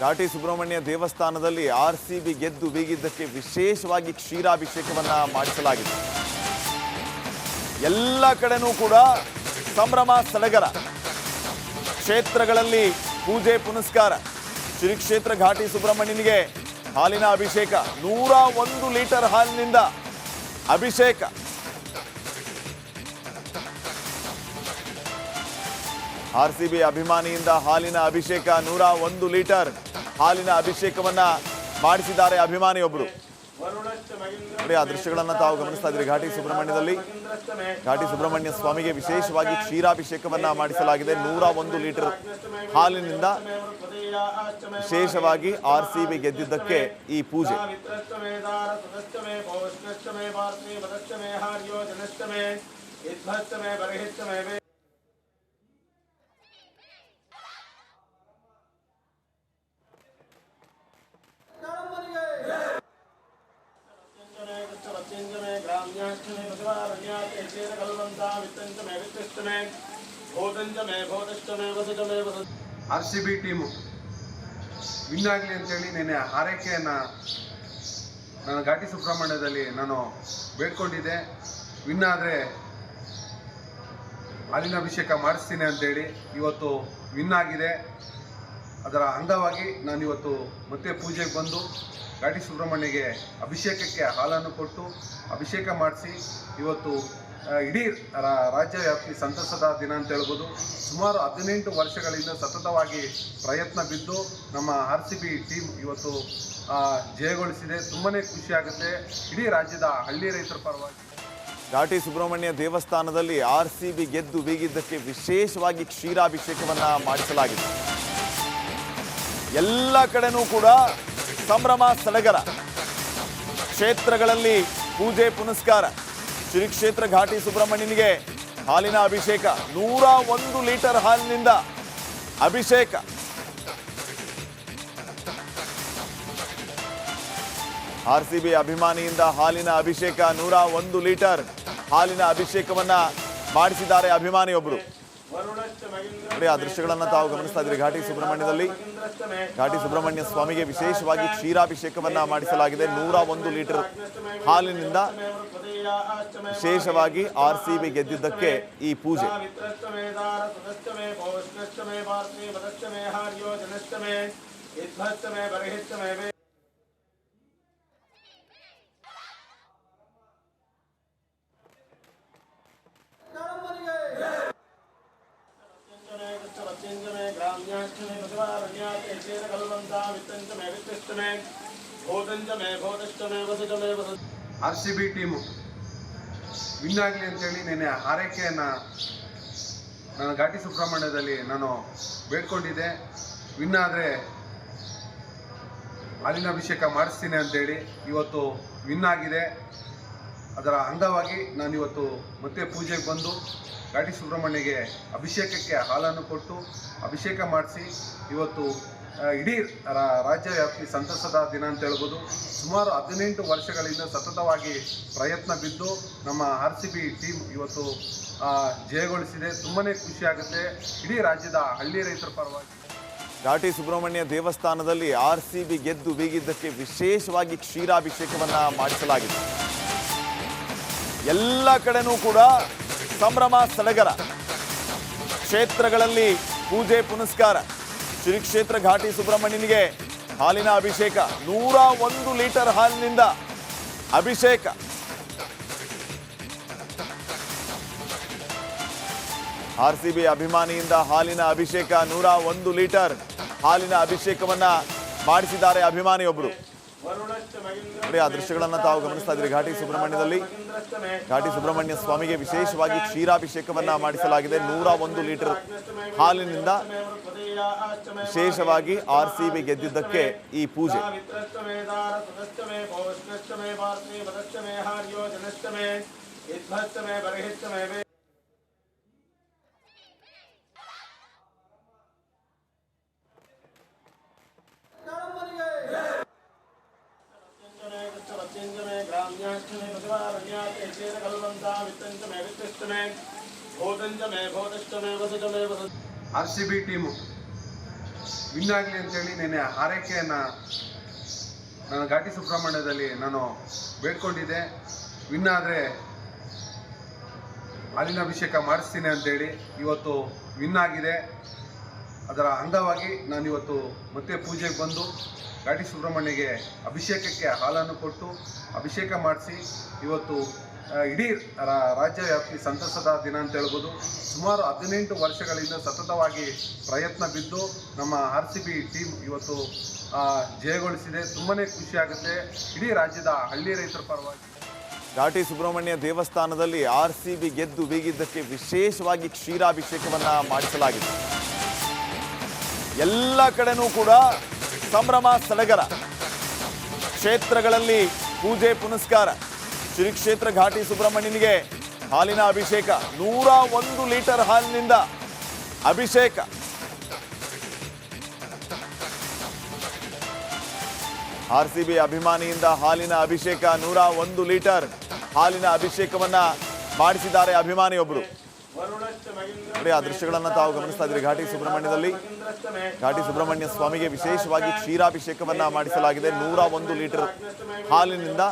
ಘಾಟಿ ಸುಬ್ರಹ್ಮಣ್ಯ ದೇವಸ್ಥಾನದಲ್ಲಿ R C B ಗೆದ್ದು ಬೀಗಿದ್ದಕ್ಕೆ ವಿಶೇಷವಾಗಿ ಕ್ಷೀರಾಭಿಷೇಕವನ್ನ ಮಾಡಿಸಲಾಗಿದೆ. ಎಲ್ಲ ಕಡೆನೂ ಕೂಡ ಸಂಭ್ರಮ, ಸಡಗರ. ಕ್ಷೇತ್ರಗಳಲ್ಲಿ ಪೂಜೆ, ಪುನಸ್ಕಾರ. ಶ್ರೀ ಕ್ಷೇತ್ರ ಘಾಟಿ ಸುಬ್ರಹ್ಮಣ್ಯನಿಗೆ ಹಾಲಿನ ಅಭಿಷೇಕ. ನೂರ ಒಂದು ಲೀಟರ್ ಹಾಲಿನಿಂದ ಅಭಿಷೇಕ. ಆರ್ ಸಿ ಬಿ ಅಭಿಮಾನಿಯಿಂದ ಹಾಲಿನ ಅಭಿಷೇಕ ನೂರ ಒಂದು ಲೀಟರ್. ಹಾಲಿನ ಅಭಿಷೇಕವನ್ನ ಮಾಡಿಸಿದ್ದಾರೆ ಅಭಿಮಾನಿಯೊಬ್ಬರು ನೋಡಿ, ಆ ದೃಶ್ಯಗಳನ್ನ ತಾವು ಗಮನಿಸ್ತಾ ಇದ್ದೀರಿ. ಘಾಟಿ ಸುಬ್ರಹ್ಮಣ್ಯದಲ್ಲಿ. ಘಾಟಿ ಸುಬ್ರಹ್ಮಣ್ಯ ಸ್ವಾಮಿಗೆ ವಿಶೇಷವಾಗಿ ಕ್ಷೀರಾಭಿಷೇಕವನ್ನ ಮಾಡಿಸಲಾಗಿದೆ. ನೂರ ಒಂದು ಲೀಟರ್ ಹಾಲಿನಿಂದ ವಿಶೇಷವಾಗಿ ಆರ್ ಸಿ ಬಿ ಗೆದ್ದಿದ್ದಕ್ಕೆ ಈ ಪೂಜೆ. R C B team. Win ಆಗಲಿ ಅಂತೇಳಿ ನಿನ್ನೆ ಹಾರೈಕೆಯನ್ನು ನಾನು ಘಾಟಿ ಸುಬ್ರಹ್ಮಣ್ಯದಲ್ಲಿ ನಾನು ಬೇಡ್ಕೊಂಡಿದ್ದೆ. ವಿನ್ ಆದರೆ ಹಾಲಿನ ಅಭಿಷೇಕ ಮಾಡಿಸ್ತೀನಿ ಅಂತೇಳಿ ಇವತ್ತು ವಿನ್ ಆಗಿದೆ. ಅದರ ಅಂಗವಾಗಿ ನಾನಿವತ್ತು ಮತ್ತೆ ಪೂಜೆಗೆ ಬಂದು ಘಾಟಿ ಸುಬ್ರಹ್ಮಣ್ಯಗೆ ಅಭಿಷೇಕಕ್ಕೆ ಹಾಲನ್ನು ಕೊಟ್ಟು ಅಭಿಷೇಕ ಮಾಡಿಸಿ ಇವತ್ತು ಇಡೀ ರಾ- ರಾಜ್ಯ ವ್ಯಾಪ್ತಿ ಸಂತಸದ ದಿನ ಅಂತ ಹೇಳ್ಬೋದು. ಸುಮಾರು ಹದಿನೆಂಟು ವರ್ಷಗಳಿಂದ ಸತತವಾಗಿ ಪ್ರಯತ್ನ ಬಿದ್ದು ನಮ್ಮ ಆರ್ ಸಿ ಬಿ ಟೀಮ್ ಇವತ್ತು ಜಯಗೊಳಿಸಿದೆ. ತುಂಬನೇ ಖುಷಿಯಾಗುತ್ತೆ ಇಡೀ ರಾಜ್ಯದ ಹಳ್ಳಿ ರೈತರ ಪರವಾಗಿ. ಘಾಟಿ ಸುಬ್ರಹ್ಮಣ್ಯ ದೇವಸ್ಥಾನದಲ್ಲಿ ಆರ್ ಸಿ ಬಿ ಗೆದ್ದು ಬೀಗಿದ್ದಕ್ಕೆ ವಿಶೇಷವಾಗಿ ಕ್ಷೀರಾಭಿಷೇಕವನ್ನು ಮಾಡಿಸಲಾಗಿದೆ. ಎಲ್ಲ ಕಡೆನೂ ಕೂಡ ಸಂಭ್ರಮ ಸಡಗರ. ಕ್ಷೇತ್ರಗಳಲ್ಲಿ ಪೂಜೆ ಪುನಸ್ಕಾರ. ಶ್ರೀ ಕ್ಷೇತ್ರ ಘಾಟಿ ಸುಬ್ರಹ್ಮಣ್ಯನಿಗೆ ಹಾಲಿನ ಅಭಿಷೇಕ. ನೂರ ಒಂದು ಲೀಟರ್ ಹಾಲಿನಿಂದ ಅಭಿಷೇಕ. ಆರ್ ಸಿ ಬಿ ಅಭಿಮಾನಿಯಿಂದ ಹಾಲಿನ ಅಭಿಷೇಕ. ನೂರ ಒಂದು ಲೀಟರ್ ಹಾಲಿನ ಅಭಿಷೇಕವನ್ನ ಮಾಡಿಸಿದ್ದಾರೆ ಅಭಿಮಾನಿಯೊಬ್ಬರು ಆ ದೃಶ್ಯಗಳನ್ನು ತಾವು ಗಮನಿಸ್ತಾ ಇದ್ದೀರಿ. ಘಾಟಿ ಸುಬ್ರಹ್ಮಣ್ಯದಲ್ಲಿ ಘಾಟಿ ಸುಬ್ರಹ್ಮಣ್ಯ ಸ್ವಾಮಿಗೆ ವಿಶೇಷವಾಗಿ ಕ್ಷೀರಾಭಿಷೇಕವನ್ನ ಮಾಡಿಸಲಾಗಿದೆ. ನೂರ ಒಂದು ಲೀಟರ್ ಹಾಲಿನಿಂದ ವಿಶೇಷವಾಗಿ ಆರ್ ಸಿ ಬಿ ಗೆದ್ದಿದ್ದಕ್ಕೆ ಈ ಪೂಜೆ. R C B team win ಆಗಲಿ ಅಂತೇಳಿ ನಿನ್ನೆ ಹಾರೈಕೆಯನ್ನು ನಾನು ಘಾಟಿ ಸುಬ್ರಹ್ಮಣ್ಯದಲ್ಲಿ ನಾನು ಬೇಡ್ಕೊಂಡಿದ್ದೆ. ವಿನ್ ಆದರೆ ಹಾಲಿನ ಅಭಿಷೇಕ ಮಾಡಿಸ್ತೀನಿ ಅಂತೇಳಿ ಇವತ್ತು ವಿನ್ ಆಗಿದೆ. ಅದರ ಅಂಗವಾಗಿ ನಾನಿವತ್ತು ಮತ್ತೆ ಪೂಜೆಗೆ ಬಂದು ಘಾಟಿ ಸುಬ್ರಹ್ಮಣ್ಯಗೆ ಅಭಿಷೇಕಕ್ಕೆ ಹಾಲನ್ನು ಕೊಟ್ಟು ಅಭಿಷೇಕ ಮಾಡಿಸಿ ಇವತ್ತು ಇಡೀ ರಾ- ರಾಜ್ಯ ವ್ಯಾಪ್ತಿ ಸಂತಸದ ದಿನ ಅಂತ ಹೇಳ್ಬೋದು. ಸುಮಾರು ಹದಿನೆಂಟು ವರ್ಷಗಳಿಂದ ಸತತವಾಗಿ ಪ್ರಯತ್ನ ಬಿದ್ದು ನಮ್ಮ ಆರ್ ಸಿ ಬಿ ಟೀಮ್ ಇವತ್ತು ಜಯಗೊಳಿಸಿದೆ. ತುಂಬಾ ಖುಷಿಯಾಗುತ್ತೆ ಇಡೀ ರಾಜ್ಯದ ಹಳ್ಳಿ ರೈತರ ಪರವಾಗಿ. ಘಾಟಿ ಸುಬ್ರಹ್ಮಣ್ಯ ದೇವಸ್ಥಾನದಲ್ಲಿ ಆರ್ ಸಿ ಬಿ ಗೆದ್ದು ಬೀಗಿದ್ದಕ್ಕೆ ವಿಶೇಷವಾಗಿ ಕ್ಷೀರಾಭಿಷೇಕವನ್ನು ಮಾಡಿಸಲಾಗಿದೆ. ಎಲ್ಲ ಕಡೆನೂ ಕೂಡ ಸಂಭ್ರಮ ಸಡಗರ. ಕ್ಷೇತ್ರಗಳಲ್ಲಿ ಪೂಜೆ ಪುನಸ್ಕಾರ. ಶ್ರೀ ಕ್ಷೇತ್ರ ಘಾಟಿ ಸುಬ್ರಹ್ಮಣ್ಯನಿಗೆ ಹಾಲಿನ ಅಭಿಷೇಕ. ನೂರ ಒಂದು ಲೀಟರ್ ಹಾಲಿನಿಂದ ಅಭಿಷೇಕ. ಆರ್ ಸಿ ಬಿ ಅಭಿಮಾನಿಯಿಂದ ಹಾಲಿನ ಅಭಿಷೇಕ ನೂರ ಒಂದು ಲೀಟರ್ ಹಾಲಿನ ಅಭಿಷೇಕವನ್ನ ಮಾಡಿಸಿದ್ದಾರೆ ಅಭಿಮಾನಿಯೊಬ್ಬರು ನೋಡಿ, ಆ ದೃಶ್ಯಗಳನ್ನು ತಾವು ಗಮನಿಸ್ತಾ ಇದ್ದೀರಿ. ಘಾಟಿ ಸುಬ್ರಹ್ಮಣ್ಯದಲ್ಲಿ. ಘಾಟಿ ಸುಬ್ರಹ್ಮಣ್ಯ ಸ್ವಾಮಿಗೆ ವಿಶೇಷವಾಗಿ ಕ್ಷೀರಾಭಿಷೇಕವನ್ನ ಮಾಡಿಸಲಾಗಿದೆ. ನೂರ ಒಂದು ಲೀಟರ್ ಹಾಲಿನಿಂದ ವಿಶೇಷವಾಗಿ ಆರ್ ಸಿ ಬಿ ಗೆದ್ದಿದ್ದಕ್ಕೆ ಈ ಪೂಜೆ. R C B team win ಆಗಲಿ ಅಂತೇಳಿ ನೆನೆ ಹಾರೈಕೆಯನ್ನು ನಾನು ಘಾಟಿ ಸುಬ್ರಹ್ಮಣ್ಯದಲ್ಲಿ ನಾನು ಬೇಡ್ಕೊಂಡಿದ್ದೆ. ವಿನ್ ಆದರೆ ಹಾಲಿನ ಅಭಿಷೇಕ ಮಾಡಿಸ್ತೀನಿ ಅಂತೇಳಿ ಇವತ್ತು ವಿನ್ ಆಗಿದೆ. ಅದರ ಅಂಗವಾಗಿ ನಾನು ಇವತ್ತು ಮತ್ತೆ ಪೂಜೆಗೆ ಬಂದು ಘಾಟಿ ಸುಬ್ರಹ್ಮಣ್ಯಗೆ ಅಭಿಷೇಕಕ್ಕೆ ಹಾಲನ್ನು ಕೊಟ್ಟು ಅಭಿಷೇಕ ಮಾಡಿಸಿ ಇವತ್ತು ಇಡೀ ರಾ- ರಾಜ್ಯ ವ್ಯಾಪ್ತಿ ಸಂತಸದ ದಿನ ಅಂತ ಹೇಳ್ಬೋದು. ಸುಮಾರು ಹದಿನೆಂಟು ವರ್ಷಗಳಿಂದ ಸತತವಾಗಿ ಪ್ರಯತ್ನ ಬಿದ್ದು ನಮ್ಮ ಆರ್ ಸಿ ಬಿ ಟೀಮ್ ಇವತ್ತು ಜಯಗೊಳಿಸಿದೆ. ತುಂಬಾ ಖುಷಿಯಾಗುತ್ತೆ ಇಡೀ ರಾಜ್ಯದ ಹಳ್ಳಿ ರೈತರ ಪರವಾಗಿ. ಘಾಟಿ ಸುಬ್ರಹ್ಮಣ್ಯ ದೇವಸ್ಥಾನದಲ್ಲಿ ಆರ್ ಸಿ ಬಿ ಗೆದ್ದು ಬೀಗಿದ್ದಕ್ಕೆ ವಿಶೇಷವಾಗಿ ಕ್ಷೀರಾಭಿಷೇಕವನ್ನು ಮಾಡಿಸಲಾಗಿದೆ. ಎಲ್ಲ ಕಡೆನೂ ಕೂಡ ಸಂಭ್ರಮ, ಸಡಗರ. ಕ್ಷೇತ್ರಗಳಲ್ಲಿ ಪೂಜೆ, ಪುನಸ್ಕಾರ. ಶ್ರೀ ಕ್ಷೇತ್ರ ಘಾಟಿ ಸುಬ್ರಹ್ಮಣ್ಯನಿಗೆ ಹಾಲಿನ ಅಭಿಷೇಕ. ನೂರ ಒಂದು ಲೀಟರ್ ಹಾಲಿನಿಂದ ಅಭಿಷೇಕ. ಆರ್ ಸಿ ಬಿ ಅಭಿಮಾನಿಯಿಂದ ಹಾಲಿನ ಅಭಿಷೇಕ ನೂರ ಒಂದು ಲೀಟರ್ ಹಾಲಿನ ಅಭಿಷೇಕವನ್ನ ಮಾಡಿಸಿದ್ದಾರೆ ಅಭಿಮಾನಿಯೊಬ್ಬರು ನೋಡಿ, ಆ ದೃಶ್ಯಗಳನ್ನು ತಾವು ಗಮನಿಸ್ತಾ ಇದ್ದೀರಿ. ಘಾಟಿ ಸುಬ್ರಹ್ಮಣ್ಯದಲ್ಲಿ. ಘಾಟಿ ಸುಬ್ರಹ್ಮಣ್ಯ ಸ್ವಾಮಿಗೆ ವಿಶೇಷವಾಗಿ ಕ್ಷೀರಾಭಿಷೇಕವನ್ನ ಮಾಡಿಸಲಾಗಿದೆ. ನೂರ ಒಂದು ಲೀಟರ್ ಹಾಲಿನಿಂದ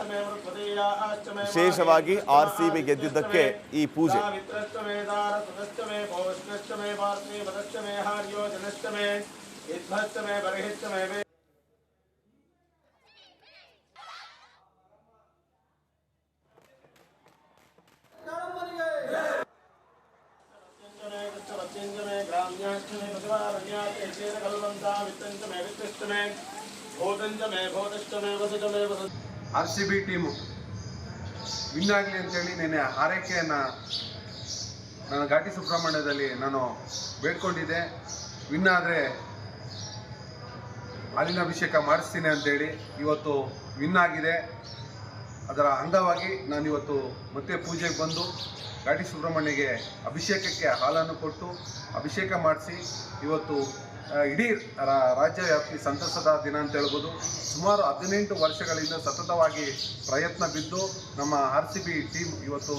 ವಿಶೇಷವಾಗಿ ಆರ್ ಸಿ ಬಿ ಗೆದ್ದಿದ್ದಕ್ಕೆ ಈ ಪೂಜೆ ೇे. R C B team win ಆಗಲಿ ಅಂತೇಳಿ ನಿನ್ನೆ ಹಾರೈಕೆಯನ್ನು ನಾನು ಘಾಟಿ ಸುಬ್ರಹ್ಮಣ್ಯದಲ್ಲಿ ನಾನು ಬೇಡ್ಕೊಂಡಿದ್ದೆ. ವಿನ್ ಆದರೆ ಹಾಲಿನ ಅಭಿಷೇಕ ಮಾಡಿಸ್ತೀನಿ ಅಂತೇಳಿ ಇವತ್ತು ವಿನ್ ಆಗಿದೆ. ಅದರ ಅಂಗವಾಗಿ ನಾನು ಇವತ್ತು ಮತ್ತೆ ಪೂಜೆಗೆ ಬಂದು ಘಾಟಿ ಸುಬ್ರಹ್ಮಣ್ಯಗೆ ಅಭಿಷೇಕಕ್ಕೆ ಹಾಲನ್ನು ಕೊಟ್ಟು ಅಭಿಷೇಕ ಮಾಡಿಸಿ ಇವತ್ತು ಇಡೀ ರಾಜ್ಯವ್ಯಾಪ್ತಿ ರಾಜ್ಯ ವ್ಯಾಪ್ತಿ ಸಂತಸದ ದಿನ ಅಂತ ಹೇಳ್ಬೋದು. ಸುಮಾರು ಹದಿನೆಂಟು ವರ್ಷಗಳಿಂದ ಸತತವಾಗಿ ಪ್ರಯತ್ನ ಬಿದ್ದು ನಮ್ಮ ಆರ್ ಸಿ ಬಿ ಟೀಮ್ ಇವತ್ತು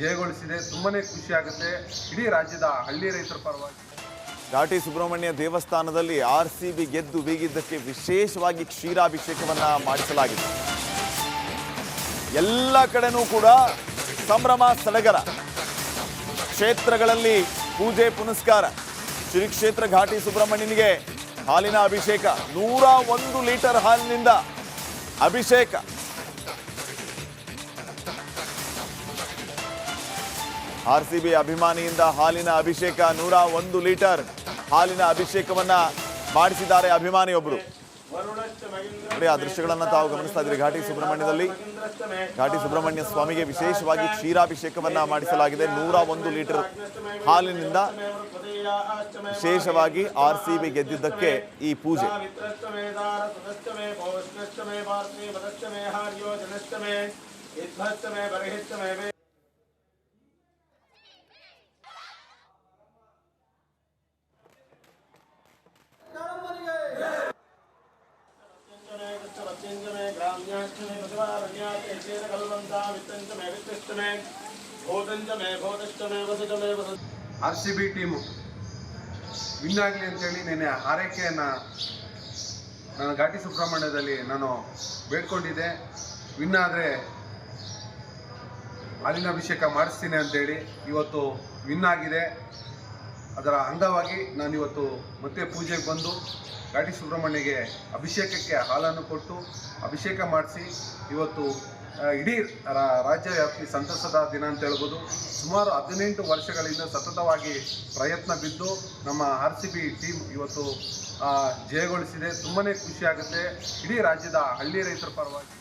ಜಯಗೊಳಿಸಿದೆ. ತುಂಬಾ ಖುಷಿಯಾಗುತ್ತೆ ಇಡೀ ರಾಜ್ಯದ ಹಳ್ಳಿ ರೈತರ ಪರವಾಗಿ. ಘಾಟಿ ಸುಬ್ರಹ್ಮಣ್ಯ ದೇವಸ್ಥಾನದಲ್ಲಿ ಆರ್ ಸಿ ಬಿ ಗೆದ್ದು ಬೀಗಿದ್ದಕ್ಕೆ ವಿಶೇಷವಾಗಿ ಕ್ಷೀರಾಭಿಷೇಕವನ್ನು ಮಾಡಿಸಲಾಗಿದೆ. ಎಲ್ಲ ಕಡೆನೂ ಕೂಡ ಸಂಭ್ರಮ ಸಡಗರ ಕ್ಷೇತ್ರಗಳಲ್ಲಿ ಪೂಜೆ, ಪುನಸ್ಕಾರ. ಶ್ರೀ ಕ್ಷೇತ್ರ ಘಾಟಿ ಸುಬ್ರಹ್ಮಣ್ಯನಿಗೆ ಹಾಲಿನ ಅಭಿಷೇಕ. ನೂರ ಒಂದು ಲೀಟರ್ ಹಾಲಿನಿಂದ ಅಭಿಷೇಕ. ಆರ್ ಸಿ ಬಿ ಅಭಿಮಾನಿಯಿಂದ ಹಾಲಿನ ಅಭಿಷೇಕ. ನೂರ ಒಂದು ಲೀಟರ್ ಹಾಲಿನ ಅಭಿಷೇಕವನ್ನ ಮಾಡಿಸಿದ್ದಾರೆ ಅಭಿಮಾನಿಯೊಬ್ಬರು ನೋಡಿ, ಆ ದೃಶ್ಯಗಳನ್ನು ತಾವು ಗಮನಿಸ್ತಾ ಇದ್ದೀರಿ. ಘಾಟಿ ಸುಬ್ರಹ್ಮಣ್ಯದಲ್ಲಿ. ಘಾಟಿ ಸುಬ್ರಹ್ಮಣ್ಯ ಸ್ವಾಮಿಗೆ ವಿಶೇಷವಾಗಿ ಕ್ಷೀರಾಭಿಷೇಕವನ್ನು ಮಾಡಿಸಲಾಗಿದೆ. ನೂರ ಒಂದು ಲೀಟರ್ ಹಾಲಿನಿಂದ ವಿಶೇಷವಾಗಿ ಆರ್ ಸಿ ಗೆದ್ದಿದ್ದಕ್ಕೆ ಈ ಪೂಜೆ. R C B team win ಆಗಲಿ ಅಂತೇಳಿ ನಿನ್ನೆ ಹಾರೈಕೆಯನ್ನು ನಾನು ಘಾಟಿ ಸುಬ್ರಹ್ಮಣ್ಯದಲ್ಲಿ ನಾನು ಬೇಡ್ಕೊಂಡಿದ್ದೆ. ವಿನ್ ಆದರೆ ಹಾಲಿನ ಅಭಿಷೇಕ ಮಾಡಿಸ್ತೀನಿ ಅಂತೇಳಿ ಇವತ್ತು ವಿನ್ ಆಗಿದೆ. ಅದರ ಅಂಗವಾಗಿ ನಾನಿವತ್ತು ಮತ್ತೆ ಪೂಜೆಗೆ ಬಂದು ಘಾಟಿ ಸುಬ್ರಹ್ಮಣ್ಯಗೆ ಅಭಿಷೇಕಕ್ಕೆ ಹಾಲನ್ನು ಕೊಟ್ಟು ಅಭಿಷೇಕ ಮಾಡಿಸಿ ಇವತ್ತು ಇಡೀ ರಾಜ್ಯವ್ಯಾಪಿ ಸಂತಸದ ದಿನ ಅಂತ ಹೇಳ್ಬೋದು. ಸುಮಾರು ಹದಿನೆಂಟು ವರ್ಷಗಳಿಂದ ಸತತವಾಗಿ ಪ್ರಯತ್ನ ಬಿದ್ದು ನಮ್ಮ ಆರ್ ಸಿ ಬಿ ಟೀಮ್ ಇವತ್ತು ಜಯಗೊಳಿಸಿದೆ. ತುಂಬಾ ಖುಷಿಯಾಗುತ್ತೆ ಇಡೀ ರಾಜ್ಯದ ಹಳ್ಳಿ ರೈತರ ಪರವಾಗಿ.